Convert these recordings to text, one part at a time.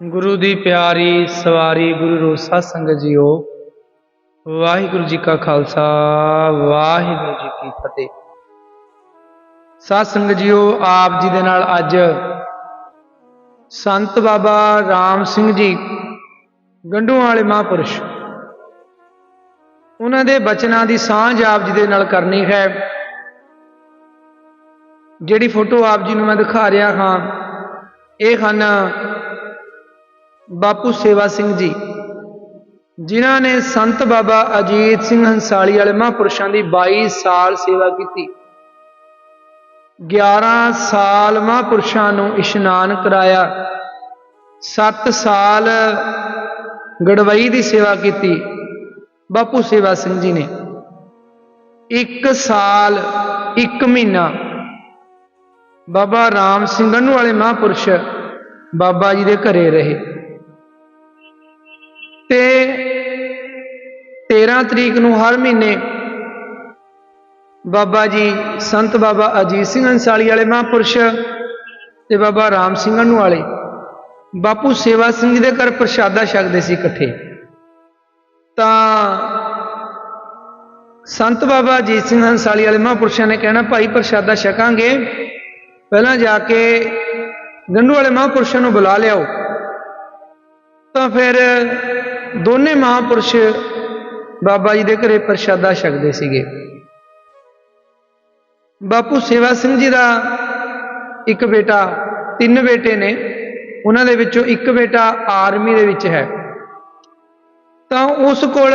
ਗੁਰੂ ਦੀ ਪਿਆਰੀ ਸਵਾਰੀ ਗੁਰੂ ਰੋਸਾ ਸੰਗਤ ਜੀਓ, ਵਾਹਿਗੁਰੂ ਜੀ ਕਾ ਖਾਲਸਾ, ਵਾਹਿਗੁਰੂ ਜੀ ਕੀ ਫਤਿਹ। ਸਾਧ ਸੰਗਤ ਜੀਓ, ਆਪ ਜੀ ਦੇ ਨਾਲ ਅੱਜ ਸੰਤ ਬਾਬਾ ਰਾਮ ਸਿੰਘ ਜੀ ਗੰਡੂਆਂ ਵਾਲੇ ਮਹਾਂਪੁਰਸ਼, ਉਹਨਾਂ ਦੇ ਬਚਨਾਂ ਦੀ ਸਾਂਝ ਆਪ ਜੀ ਦੇ ਨਾਲ ਕਰਨੀ ਹੈ। ਜਿਹੜੀ ਫੋਟੋ ਆਪ ਜੀ ਨੂੰ ਮੈਂ ਦਿਖਾ ਰਿਹਾ ਹਾਂ, ਇਹ ਹਨ ਬਾਪੂ ਸੇਵਾ ਸਿੰਘ ਜੀ, ਜਿਨ੍ਹਾਂ ਨੇ ਸੰਤ ਬਾਬਾ ਅਜੀਤ ਸਿੰਘ ਹੰਸਾਲੀ ਵਾਲੇ ਮਹਾਂਪੁਰਸ਼ਾਂ ਦੀ 22 ਸਾਲ ਸੇਵਾ ਕੀਤੀ। 11 ਸਾਲ ਮਹਾਂਪੁਰਸ਼ਾਂ ਨੂੰ ਇਸ਼ਨਾਨ ਕਰਾਇਆ। 7 ਸਾਲ ਗੜਵਈ ਦੀ ਸੇਵਾ ਕੀਤੀ, ਬਾਪੂ ਸੇਵਾ ਸਿੰਘ ਜੀ ਨੇ। 1 ਸਾਲ 1 ਮਹੀਨਾ, ਬਾਬਾ ਰਾਮ ਸਿੰਘ ਨੂੰ ਵਾਲੇ ਮਹਾਂਪੁਰਸ਼ ਬਾਬਾ ਜੀ ਦੇ ਘਰੇ ਰਹੇ। ਤੇ 13 ਤਰੀਕ ਨੂੰ ਹਰ ਮਹੀਨੇ ਬਾਬਾ ਜੀ ਸੰਤ ਬਾਬਾ ਅਜੀਤ ਸਿੰਘ ਅੰਸਾਲੀ ਵਾਲੇ ਮਹਾਂਪੁਰਸ਼ ਤੇ ਬਾਬਾ ਰਾਮ ਸਿੰਘ ਨੂੰ ਵਾਲੇ ਬਾਪੂ ਸੇਵਾ ਸਿੰਘ ਜੀ ਦੇ ਘਰ ਪ੍ਰਸ਼ਾਦਾ ਛਕਦੇ ਸੀ ਇਕੱਠੇ। ਤਾਂ ਸੰਤ ਬਾਬਾ ਅਜੀਤ ਸਿੰਘ ਹੰਸਾਲੀ ਵਾਲੇ ਮਹਾਂਪੁਰਸ਼ਾਂ ਨੇ ਕਹਿਣਾ, ਭਾਈ, ਪ੍ਰਸ਼ਾਦਾ ਛਕਾਂਗੇ। ਪਹਿਲਾਂ ਜਾ ਕੇ ਗੰਡੂ ਵਾਲੇ ਮਹਾਂਪੁਰਸ਼ਾਂ ਨੂੰ ਬੁਲਾ ਲਿਆਓ। ਤਾਂ ਫਿਰ ਦੋਨੇ ਮਹਾਂਪੁਰਸ਼ ਬਾਬਾ ਜੀ ਦੇ ਘਰੇ ਪ੍ਰਸ਼ਾਦਾ ਛਕਦੇ ਸੀਗੇ। ਬਾਪੂ ਸੇਵਾ ਸਿੰਘ ਜੀ ਦਾ ਇੱਕ ਬੇਟਾ, ਤਿੰਨ ਬੇਟੇ ਨੇ। ਉਹਨਾਂ ਦੇ ਵਿੱਚੋਂ ਇੱਕ ਬੇਟਾ ਆਰਮੀ ਦੇ ਵਿੱਚ ਹੈ। ਤਾਂ ਉਸ ਕੋਲ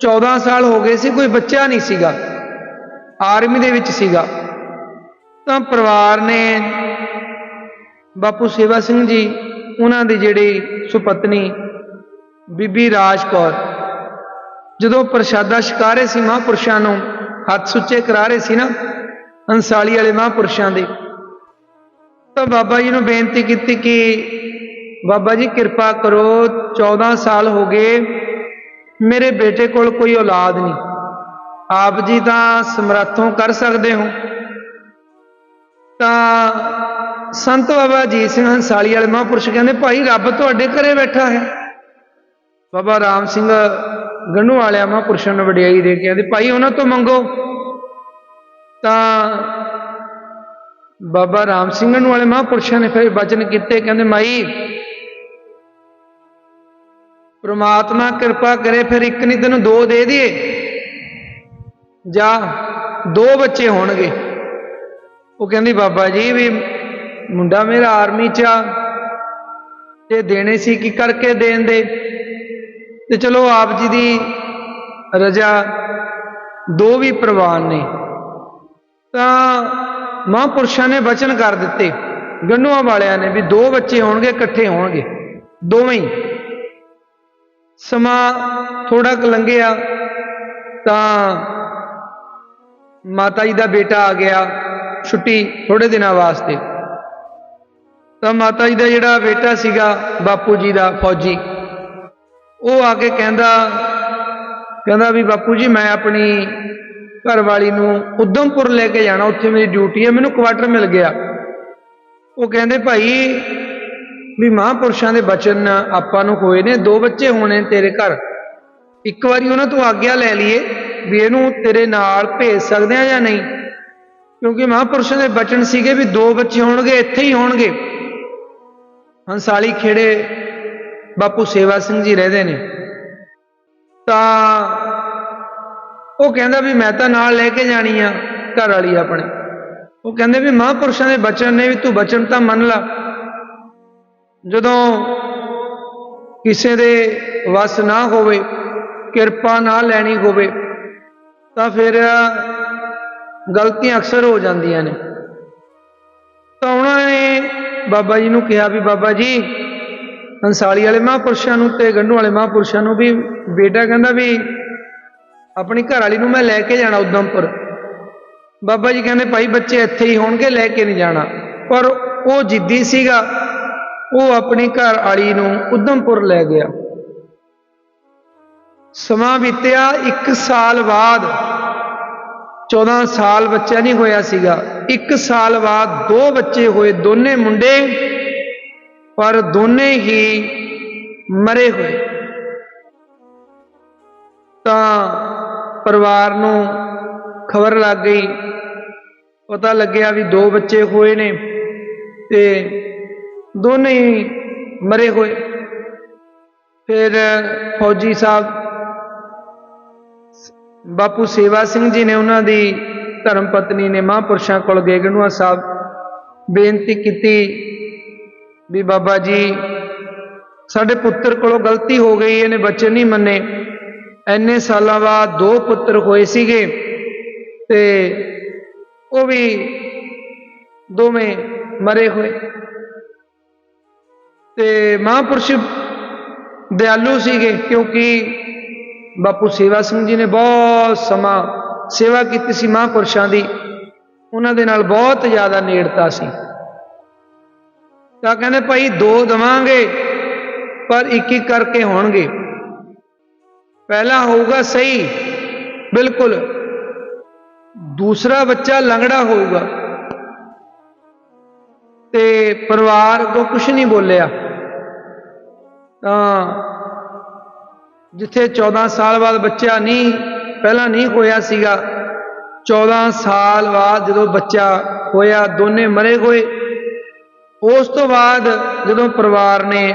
14 ਸਾਲ ਹੋ ਗਏ ਸੀ, ਕੋਈ ਬੱਚਾ ਨਹੀਂ ਸੀਗਾ। ਆਰਮੀ ਦੇ ਵਿੱਚ ਸੀਗਾ। ਤਾਂ ਪਰਿਵਾਰ ਨੇ ਬਾਪੂ ਸੇਵਾ ਸਿੰਘ ਜੀ ਉਹਨਾਂ ਦੀ ਜਿਹੜੀ ਸੁਪਤਨੀ ਬੀਬੀ ਰਾਜ ਕੌਰ, ਜਦੋਂ ਪ੍ਰਸ਼ਾਦਾ ਛਕਾ ਰਹੇ ਸੀ ਮਹਾਂਪੁਰਸ਼ਾਂ ਨੂੰ, ਹੱਥ ਸੁੱਚੇ ਕਰਾ ਰਹੇ ਸੀ ਨਾ, ਅੰਸਾਲੀ ਵਾਲੇ ਮਹਾਂਪੁਰਸ਼ਾਂ ਦੇ, ਤਾਂ ਬਾਬਾ ਜੀ ਨੂੰ ਬੇਨਤੀ ਕੀਤੀ ਕਿ ਬਾਬਾ ਜੀ ਕਿਰਪਾ ਕਰੋ 14 ਸਾਲ ਹੋ ਗਏ, ਮੇਰੇ ਬੇਟੇ ਕੋਲ ਕੋਈ ਔਲਾਦ ਨਹੀਂ। ਆਪ ਜੀ ਤਾਂ ਸਮਰੱਥੋਂ ਕਰ ਸਕਦੇ ਹੋ। ਤਾਂ ਸੰਤ ਬਾਬਾ ਅਜੀਤ ਸਿੰਘ ਹੰਸਾਲੀ ਵਾਲੇ ਮਹਾਂਪੁਰਸ਼ ਕਹਿੰਦੇ, ਭਾਈ ਰੱਬ ਤੁਹਾਡੇ ਘਰੇ ਬੈਠਾ ਹੈ। ਬਾਬਾ ਰਾਮ ਸਿੰਘ ਗੰਨੂ ਵਾਲਿਆ ਮਹਾਂਪੁਰਸ਼ਾਂ ਨੂੰ ਵਡਿਆਈ ਦੇ ਕੇ ਕਹਿੰਦੇ, ਭਾਈ ਉਹਨਾਂ ਤੋਂ ਮੰਗੋ। ਤਾਂ ਬਾਬਾ ਰਾਮ ਸਿੰਘ ਗੰਨੂ ਵਾਲੇ ਮਹਾਂਪੁਰਸ਼ਾਂ ਨੇ ਫਿਰ ਬਚਨ ਕੀਤੇ, ਕਹਿੰਦੇ, ਮਾਈ, ਪ੍ਰਮਾਤਮਾ ਕਿਰਪਾ ਕਰੇ ਫਿਰ ਇੱਕ ਨਹੀਂ ਤੈਨੂੰ ਦੋ ਦੇ ਦਈਏ ਜਾਂ ਦੋ ਬੱਚੇ ਹੋਣਗੇ। ਉਹ ਕਹਿੰਦੀ, ਬਾਬਾ ਜੀ ਵੀ ਮੁੰਡਾ ਮੇਰਾ ਆਰਮੀ ਚ ਆ, ਤੇ ਦੇਣੇ ਸੀ ਕੀ ਕਰਕੇ ਦੇਣ ਦੇ। ਤੇ ਚਲੋ ਆਪ ਜੀ ਦੀ ਰਜਾ, ਦੋ ਵੀ ਪ੍ਰਵਾਨ ਨੇ। ਤਾਂ ਮਹਾਂਪੁਰਸ਼ਾਂ ਨੇ ਵਚਨ ਕਰ ਦਿੱਤੇ। ਗੰਨੂਆਂ ਵਾਲਿਆਂ ਨੇ ਵੀ ਦੋ ਬੱਚੇ ਹੋਣਗੇ, ਇਕੱਠੇ ਹੋਣਗੇ। ਦੋਵੇਂ ਹੀ। ਸਮਾਂ ਥੋੜਾ ਕੁ ਲੰਘਿਆ, ਤਾਂ ਮਾਤਾ ਜੀ ਦਾ ਬੇਟਾ ਆ ਗਿਆ, ਛੁੱਟੀ ਥੋੜੇ ਦਿਨਾਂ ਵਾਸਤੇ। ਤਾਂ ਮਾਤਾ ਜੀ ਦਾ ਜਿਹੜਾ ਬੇਟਾ ਸੀਗਾ ਬਾਪੂ ਜੀ ਦਾ ਫੌਜੀ, ਉਹ ਆ ਕੇ ਕਹਿੰਦਾ ਕਹਿੰਦਾ ਵੀ ਬਾਪੂ ਜੀ ਮੈਂ ਆਪਣੀ ਘਰ ਵਾਲੀ ਨੂੰ ਉਦਮਪੁਰ ਲੈ ਕੇ ਜਾਣਾ, ਉੱਥੇ ਮੇਰੀ ਡਿਊਟੀ ਹੈ, ਮੈਨੂੰ ਕੁਆਟਰ ਮਿਲ ਗਿਆ। ਉਹ ਕਹਿੰਦੇ, ਭਾਈ, ਵੀ ਮਹਾਂਪੁਰਸ਼ਾਂ ਦੇ ਬਚਨ ਆਪਾਂ ਨੂੰ ਹੋਏ ਨੇ, ਦੋ ਬੱਚੇ ਹੋਣੇ ਤੇਰੇ ਘਰ। ਇੱਕ ਵਾਰੀ ਉਹਨਾਂ ਤੋਂ ਆਗਿਆ ਲੈ ਲਈਏ, ਵੀ ਇਹਨੂੰ ਤੇਰੇ ਨਾਲ ਭੇਜ ਸਕਦੇ ਆ ਜਾਂ ਨਹੀਂ? ਕਿਉਂਕਿ ਮਹਾਂਪੁਰਸ਼ਾਂ ਦੇ ਬਚਨ ਸੀਗੇ ਵੀ ਦੋ ਬੱਚੇ ਹੋਣਗੇ, ਇੱਥੇ ਹੀ ਹੋਣਗੇ। ਹੰਸਾਲੀ ਖੇੜੇ ਬਾਪੂ ਸੇਵਾ ਸਿੰਘ ਜੀ ਰਹਦੇ ਨੇ। ਤਾਂ ਉਹ ਕਹਿੰਦਾ ਵੀ ਮੈਂ ਤਾਂ ਨਾਲ ਲੈ ਕੇ ਜਾਣੀ ਆ ਘਰ ਵਾਲੀ ਆਪਣੇ। ਉਹ ਕਹਿੰਦੇ ਵੀ ਮਹਾਂਪੁਰਸ਼ਾਂ ਦੇ ਬਚਨ ਨੇ ਵੀ ਤੂੰ ਬਚਨ ਤਾਂ ਮੰਨ ਲਾ। ਜਦੋਂ ਕਿਸੇ ਦੇ ਵਸ ਨਾ ਹੋਵੇ, ਕਿਰਪਾ ਨਾ ਲੈਣੀ ਹੋਵੇ, ਤਾਂ ਫਿਰ ਗਲਤੀਆਂ ਅਕਸਰ ਹੋ ਜਾਂਦੀਆਂ ਨੇ। ਤਾਂ ਉਹਨਾਂ ਨੇ ਬਾਬਾ ਜੀ ਨੂੰ ਕਿਹਾ ਵੀ ਬਾਬਾ ਜੀ ਹੰਸਾਲੀ ਵਾਲੇ ਮਹਾਂਪੁਰਸ਼ਾਂ ਨੂੰ ਤੇ ਗੰਢੂ ਵਾਲੇ ਮਹਾਂਪੁਰਸ਼ਾਂ ਨੂੰ ਵੀ ਬੇਟਾ ਕਹਿੰਦਾ ਵੀ ਆਪਣੀ ਘਰ ਵਾਲੀ ਨੂੰ ਮੈਂ ਲੈ ਕੇ ਜਾਣਾ ਉਦਮਪੁਰ। ਬਾਬਾ ਜੀ ਕਹਿੰਦੇ ਭਾਈ ਬੱਚੇ ਇੱਥੇ ਹੀ ਹੋਣਗੇ, ਲੈ ਕੇ ਨਹੀਂ ਜਾਣਾ। ਪਰ ਉਹ ਜਿੱਦੀ ਸੀਗਾ, ਉਹ ਆਪਣੀ ਘਰ ਵਾਲੀ ਨੂੰ ਉਦਮਪੁਰ ਲੈ ਗਿਆ। ਸਮਾਂ ਬੀਤਿਆ 1 ਸਾਲ ਬਾਅਦ 14 ਸਾਲ ਬੱਚਾ ਨਹੀਂ ਹੋਇਆ ਸੀਗਾ। 1 ਸਾਲ ਬਾਅਦ ਦੋ ਬੱਚੇ ਹੋਏ, ਦੋਨੇ ਮੁੰਡੇ, ਪਰ ਦੋਨੇ ਹੀ ਮਰੇ ਹੋਏ। ਤਾਂ ਪਰਿਵਾਰ ਨੂੰ ਖਬਰ ਲੱਗ ਗਈ। ਪਤਾ ਲੱਗਿਆ ਵੀ ਦੋ ਬੱਚੇ ਹੋਏ ਨੇ ਤੇ ਦੋਨੇ ਹੀ ਮਰੇ ਹੋਏ। ਫਿਰ ਫੌਜੀ ਸਾਹਿਬ ਬਾਪੂ ਸੇਵਾ ਸਿੰਘ ਜੀ ਨੇ ਉਹਨਾਂ ਦੀ ਧਰਮ ਪਤਨੀ ਨੇ ਮਹਾਂਪੁਰਸ਼ਾਂ ਕੋਲ ਗੇਗਨੂਆ ਸਾਹਿਬ ਬੇਨਤੀ ਕੀਤੀ ਵੀ ਬਾਬਾ ਜੀ, ਸਾਡੇ ਪੁੱਤਰ ਕੋਲੋਂ ਗਲਤੀ ਹੋ ਗਈ, ਇਹਨੇ ਬੱਚੇ ਨਹੀਂ ਮੰਨੇ। ਐਨੇ ਸਾਲਾਂ ਬਾਅਦ ਦੋ ਪੁੱਤਰ ਹੋਏ ਸੀਗੇ ਤੇ ਉਹ ਵੀ ਦੋਵੇਂ ਮਰੇ ਹੋਏ। ਤੇ ਮਹਾਂਪੁਰਸ਼ ਦਿਆਲੂ ਸੀਗੇ ਕਿਉਂਕਿ ਬਾਪੂ ਸੇਵਾ ਸਿੰਘ ਜੀ ਨੇ ਬਹੁਤ ਸਮਾਂ ਸੇਵਾ ਕੀਤੀ ਸੀ ਮਹਾਂਪੁਰਸ਼ਾਂ ਦੀ। ਉਹਨਾਂ ਦੇ ਨਾਲ ਬਹੁਤ ਜ਼ਿਆਦਾ ਨੇੜਤਾ ਸੀ। ਤਾਂ ਕਹਿੰਦੇ ਭਾਈ ਦੋ ਦਵਾਂਗੇ, ਪਰ ਇੱਕ ਇੱਕ ਕਰਕੇ ਹੋਣਗੇ। ਪਹਿਲਾ ਹੋਊਗਾ ਸਹੀ, ਬਿਲਕੁਲ। ਦੂਸਰਾ ਬੱਚਾ ਲੰਗੜਾ ਹੋਊਗਾ। ਤੇ ਪਰਿਵਾਰ ਕੋ ਕੁਝ ਨਹੀਂ ਬੋਲਿਆ। ਤਾਂ ਜਿੱਥੇ 14 ਸਾਲ ਬਾਅਦ ਬੱਚਾ ਨਹੀਂ, ਪਹਿਲਾਂ ਨਹੀਂ ਹੋਇਆ ਸੀਗਾ 14 ਸਾਲ ਬਾਅਦ ਜਦੋਂ ਬੱਚਾ ਹੋਇਆ, ਦੋਨੇ ਮਰੇ ਹੋਏ। ਉਸ ਤੋਂ ਬਾਅਦ ਜਦੋਂ ਪਰਿਵਾਰ ਨੇ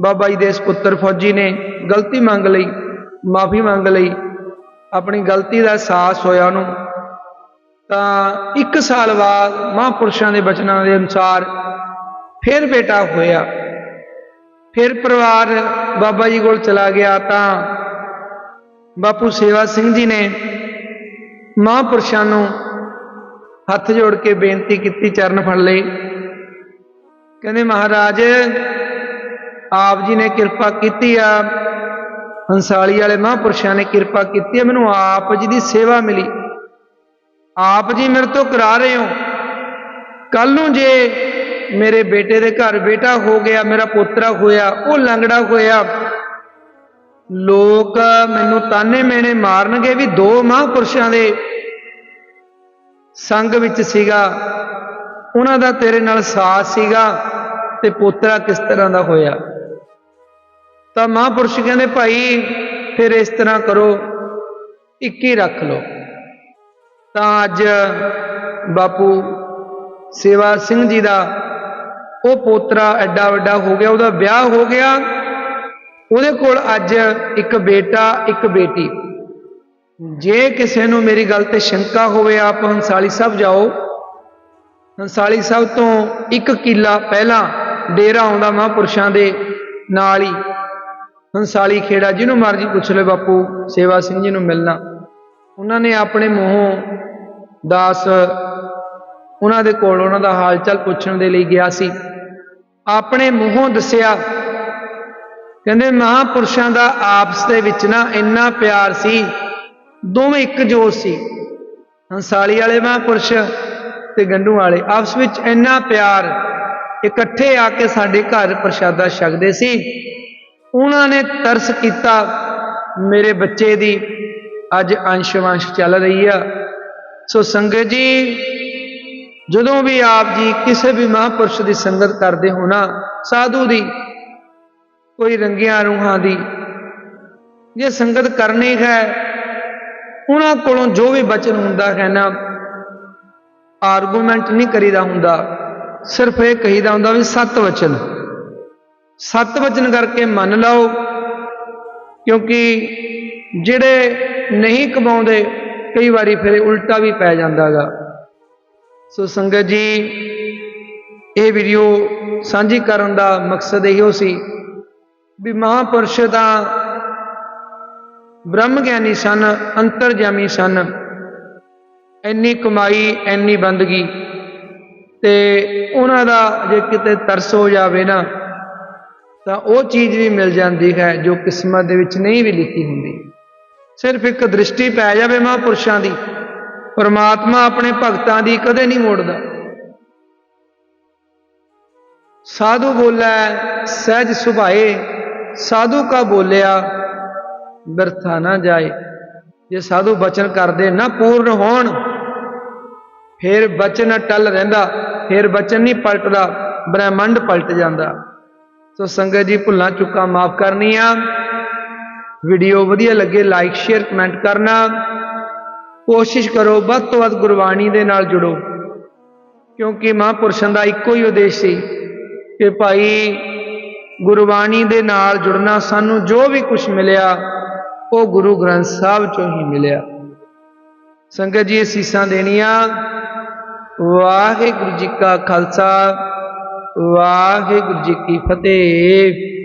ਬਾਬਾ ਜੀ ਦੇ ਸੁਪੁੱਤਰ ਫੌਜੀ ਨੇ ਗਲਤੀ ਮੰਗ ਲਈ, ਮਾਫੀ ਮੰਗ ਲਈ, ਆਪਣੀ ਗਲਤੀ ਦਾ ਅਹਿਸਾਸ ਹੋਇਆ ਉਹਨੂੰ, ਤਾਂ ਇੱਕ ਸਾਲ ਬਾਅਦ ਮਹਾਂਪੁਰਸ਼ਾਂ ਦੇ ਬਚਨਾਂ ਦੇ ਅਨੁਸਾਰ ਫਿਰ ਬੇਟਾ ਹੋਇਆ। ਫਿਰ ਪਰਿਵਾਰ ਬਾਬਾ ਜੀ ਕੋਲ ਚਲਾ ਗਿਆ ਤਾਂ ਬਾਪੂ ਸੇਵਾ ਸਿੰਘ ਜੀ ਨੇ ਮਹਾਂਪੁਰਸ਼ਾਂ ਨੂੰ ਹੱਥ ਜੋੜ ਕੇ ਬੇਨਤੀ ਕੀਤੀ ਚਰਨ ਫੜ ਲਈ। ਕਹਿੰਦੇ ਮਹਾਰਾਜ, ਆਪ ਜੀ ਨੇ ਕਿਰਪਾ ਕੀਤੀ ਆ। ਹੰਸਾਲੀ ਵਾਲੇ ਮਹਾਂਪੁਰਸ਼ਾਂ ਨੇ ਕਿਰਪਾ ਕੀਤੀ ਆ। ਮੈਨੂੰ ਆਪ ਜੀ ਦੀ ਸੇਵਾ ਮਿਲੀ। ਆਪ ਜੀ ਮੇਰੇ ਤੋਂ ਕਰਾ ਰਹੇ ਹੋ। ਕੱਲ ਨੂੰ ਜੇ ਮੇਰੇ ਬੇਟੇ ਦੇ ਘਰ ਬੇਟਾ ਹੋ ਗਿਆ, ਮੇਰਾ ਪੋਤਰਾ ਹੋਇਆ, ਉਹ ਲੰਗੜਾ ਹੋਇਆ। ਲੋਕ ਮੈਨੂੰ ਤਾਨੇ ਮੇਣੇ ਮਾਰਨਗੇ ਵੀ ਦੋ ਮਹਾਂਪੁਰਸ਼ਾਂ ਦੇ ਸੰਗ ਵਿੱਚ ਸੀਗਾ। ਉਹਨਾਂ ਦਾ ਤੇਰੇ ਨਾਲ ਸਾਥ ਸੀਗਾ ਤੇ ਪੋਤਰਾ ਕਿਸ ਤਰ੍ਹਾਂ ਦਾ ਹੋਇਆ। ਤਾਂ ਮਹਾਂਪੁਰਸ਼ ਕਹਿੰਦੇ, ਭਾਈ, ਫਿਰ ਇਸ ਤਰ੍ਹਾਂ ਕਰੋ, ਇੱਕ ਹੀ ਰੱਖ ਲਓ। ਤਾਂ ਅੱਜ ਬਾਪੂ ਸੇਵਾ ਸਿੰਘ ਜੀ ਦਾ ਉਹ ਪੋਤਰਾ ਐਡਾ ਵੱਡਾ ਹੋ ਗਿਆ, ਉਹਦਾ ਵਿਆਹ ਹੋ ਗਿਆ। ਉਹਦੇ ਕੋਲ ਅੱਜ ਇੱਕ ਬੇਟਾ, ਇੱਕ ਬੇਟੀ। ਜੇ ਕਿਸੇ ਨੂੰ ਮੇਰੀ ਗੱਲ ਤੇ ਸ਼ੰਕਾ ਹੋਵੇ, ਆਪ ਹੰਸਾਲੀ ਸਾਹਿਬ ਜਾਓ। ਹੰਸਾਲੀ ਸਾਹਿਬ ਤੋਂ ਇੱਕ ਕਿਲਾ ਪਹਿਲਾਂ ਡੇਰਾ ਆਉਂਦਾ ਮਹਾਂਪੁਰਸ਼ਾਂ ਦੇ ਨਾਲ ਹੀ। ਹੰਸਾਲੀ ਖੇੜਾ, ਜਿਹਨੂੰ ਮਰਜ਼ੀ ਪੁੱਛ ਲੈ ਬਾਪੂ, ਸੇਵਾ ਸਿੰਘ ਜੀ ਨੂੰ ਮਿਲਣਾ। ਉਹਨਾਂ ਨੇ ਆਪਣੇ ਮੂੰਹੋਂ ਦਾਸ, ਉਹਨਾਂ ਦੇ ਕੋਲ ਉਹਨਾਂ ਦਾ ਹਾਲ ਚਾਲ ਪੁੱਛਣ ਦੇ ਲਈ ਗਿਆ ਸੀ। ਆਪਣੇ ਮੂੰਹੋਂ ਦੱਸਿਆ, ਕਹਿੰਦੇ ਮਹਾਪੁਰਸ਼ਾਂ ਦਾ ਆਪਸ ਦੇ ਵਿੱਚ ਨਾ ਇੰਨਾ ਪਿਆਰ ਸੀ, ਦੋਵੇਂ ਇੱਕ ਜੋਤ ਸੀ। ਹੰਸਾਲੀ ਵਾਲੇ ਮਹਾਪੁਰਸ਼ ਤੇ ਗੰਡੂ ਵਾਲੇ ਆਪਸ ਵਿੱਚ ਇੰਨਾ ਪਿਆਰ, ਇਕੱਠੇ ਆ ਕੇ ਸਾਡੇ ਘਰ ਪ੍ਰਸ਼ਾਦਾ ਛਕਦੇ ਸੀ। ਉਹਨਾਂ ਨੇ ਤਰਸ ਕੀਤਾ, ਮੇਰੇ ਬੱਚੇ ਦੀ ਅੱਜ ਅੰਸ਼ ਵੰਸ਼ ਚੱਲ ਰਹੀ ਆ। ਸੋ ਸੰਗਤ ਜੀ ਜਦੋਂ ਵੀ ਆਪ ਜੀ ਕਿਸੇ ਵੀ ਮਹਾਂਪੁਰਸ਼ ਦੀ ਸੰਗਤ ਕਰਦੇ ਹੋ ਨਾ, ਸਾਧੂ ਦੀ, ਕੋਈ ਰੰਗੀਆਂ ਰੂਹਾਂ ਦੀ, ਜੇ ਸੰਗਤ ਕਰਨੀ ਹੈ, ਉਹਨਾਂ ਕੋਲੋਂ ਜੋ ਵੀ ਬਚਨ ਹੁੰਦਾ ਹੈ ਨਾ ਆਰਗੂਮੈਂਟ ਨਹੀਂ ਕਰੀਦਾ ਹੁੰਦਾ, ਸਿਰਫ ਇਹ ਕਹੀਦਾ ਹੁੰਦਾ ਵੀ ਸਤ ਵਚਨ। ਸਤ ਵਚਨ ਕਰਕੇ ਮੰਨ ਲਓ, ਕਿਉਂਕਿ ਜਿਹੜੇ ਨਹੀਂ ਕਮਾਉਂਦੇ, ਕਈ ਵਾਰੀ ਫਿਰ ਉਲਟਾ ਵੀ ਪੈ ਜਾਂਦਾਗਾ। ਸੋ ਸੰਗਤ ਜੀ, ਇਹ ਵੀਡੀਓ ਸਾਂਝੀ ਕਰਨ ਦਾ ਮਕਸਦ ਇਹੋ ਸੀ ਵੀ ਮਹਾਪੁਰਸ਼ ਦਾ ਬ੍ਰਹਮ ਗਿਆਨੀ ਸਨ, ਅੰਤਰਜਾਮੀ ਸਨ। ਇੰਨੀ ਕਮਾਈ, ਇੰਨੀ ਬੰਦਗੀ ਤੇ ਉਹਨਾਂ ਦਾ ਜੇ ਕਿਤੇ ਤਰਸ ਹੋ ਜਾਵੇ ਨਾ, ਤਾਂ ਉਹ ਚੀਜ਼ ਵੀ ਮਿਲ ਜਾਂਦੀ ਹੈ ਜੋ ਕਿਸਮਤ ਦੇ ਵਿੱਚ ਨਹੀਂ ਵੀ ਲਿਖੀ ਹੁੰਦੀ। ਸਿਰਫ ਇੱਕ ਦ੍ਰਿਸ਼ਟੀ ਪੈ ਜਾਵੇ ਮਹਾਪੁਰਸ਼ਾਂ ਦੀ ਪਰਮਾਤਮਾ ਆਪਣੇ ਭਗਤਾਂ ਦੀ ਕਦੇ ਨਹੀਂ ਮੋੜਦਾ। ਸਾਧੂ ਬੋਲਾ, ਸਹਿਜ ਸੁਭਾਏ, ਸਾਧੂ ਕਾ ਬੋਲਿਆ, ਬਿਰਥਾ ਨਾ ਜਾਏ। ਜੇ ਸਾਧੂ ਬਚਨ ਕਰਦੇ ਨਾ ਪੂਰਨ ਹੋਣ, ਫਿਰ ਬਚਨ ਟਲ ਰਹਿੰਦਾ, ਫਿਰ ਬਚਨ ਨਹੀਂ ਪਲਟਦਾ, ਬ੍ਰਹਿਮੰਡ ਪਲਟ ਜਾਂਦਾ। ਸੋ ਸੰਗਤ ਜੀ, ਭੁੱਲਾਂ ਚੁੱਕਾ ਮਾਫ ਕਰਨੀਆਂ। ਵੀਡੀਓ ਵਧੀਆ ਲੱਗੇ ਲਾਈਕ ਸ਼ੇਅਰ ਕਮੈਂਟ ਕਰਨਾ। ਕੋਸ਼ਿਸ਼ ਕਰੋ, ਵੱਧ ਤੋਂ ਵੱਧ ਗੁਰਬਾਣੀ ਦੇ ਨਾਲ ਜੁੜੋ। ਕਿਉਂਕਿ ਮਹਾਂਪੁਰਸ਼ਾਂ ਦਾ ਇੱਕੋ ਹੀ ਉਦੇਸ਼ ਸੀ ਕਿ ਭਾਈ ਗੁਰਬਾਣੀ ਦੇ ਨਾਲ ਜੁੜਨਾ ਸਾਨੂੰ ਜੋ ਵੀ ਕੁਝ ਮਿਲਿਆ, ਉਹ ਗੁਰੂ ਗ੍ਰੰਥ ਸਾਹਿਬ ਚੋਂ ਹੀ ਮਿਲਿਆ। ਸੰਗਤ ਜੀ, ਅਸੀਸਾਂ ਦੇਣੀਆਂ। ਵਾਹਿਗੁਰੂ ਜੀ ਕਾ ਖਾਲਸਾ, ਵਾਹਿਗੁਰੂ ਜੀ ਕੀ ਫਤਿਹ।